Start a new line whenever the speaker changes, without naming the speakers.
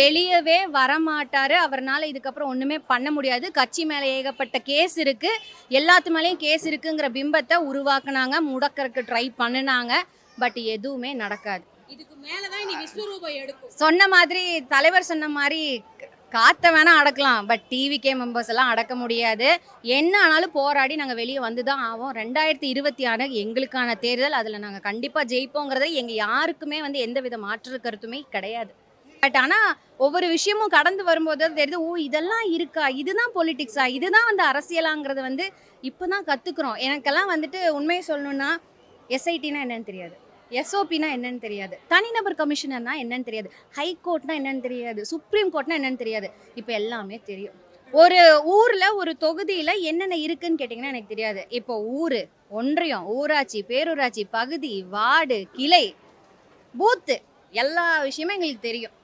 வெளியவே வரமாட்டாரு. அவர்னால இதுக்கப்புறம் ஒண்ணுமே பண்ண முடியாது. கட்சி மேல ஏகப்பட்ட கேஸ் இருக்கு. எல்லாத்து மேலேயும் கேஸ் இருக்குங்கிற பிம்பத்தை உருவாக்குனாங்க. முடக்கறதுக்கு ட்ரை பண்ணுனாங்க. பட் எதுவுமே நடக்காது. சொன்ன மாதிரி தலைவர் சொன்ன மாதிரி காத்த வேணா அடக்கலாம். பட் டிவிகே மெம்பர்ஸ் எல்லாம் அடக்க முடியாது. என்ன ஆனாலும் போராடி நாங்கள் வெளியே வந்து தான் ஆவோம். ரெண்டாயிரத்தி இருபத்தி ஆறு எங்களுக்கான தேர்தல். அதில் நாங்கள் கண்டிப்பாக ஜெயிப்போங்கிறது எங்கள் யாருக்குமே வந்து எந்த வித மாற்று கருத்துமே கிடையாது. பட் ஆனால் ஒவ்வொரு விஷயமும் கடந்து வரும்போது தெரியுது ஓ இதெல்லாம் இருக்கா? இதுதான் பொலிட்டிக்ஸா இதுதான் வந்து அரசியலாங்கிறது வந்து இப்போ தான் கற்றுக்குறோம் எனக்கெல்லாம் வந்துட்டு உண்மையை சொல்லணும்னா எஸ்ஐடினா என்னன்னு தெரியாது. எஸ்ஓபினா என்னன்னு தெரியாது. தனிநபர் கமிஷனர்னா என்னன்னு தெரியாது. ஹை கோர்ட்னா என்னன்னு தெரியாது. சுப்ரீம் கோர்ட்னா என்னன்னு தெரியாது. இப்போ எல்லாமே தெரியும். ஒரு ஊரில் ஒரு தொகுதியில் என்னென்ன இருக்குன்னு கேட்டிங்கன்னா எனக்கு தெரியாது. இப்போ ஊர் ஒன்றியம் ஊராட்சி பேரூராட்சி பகுதி வார்டு கிளை பூத்து எல்லா விஷயமும் எங்களுக்கு தெரியும்.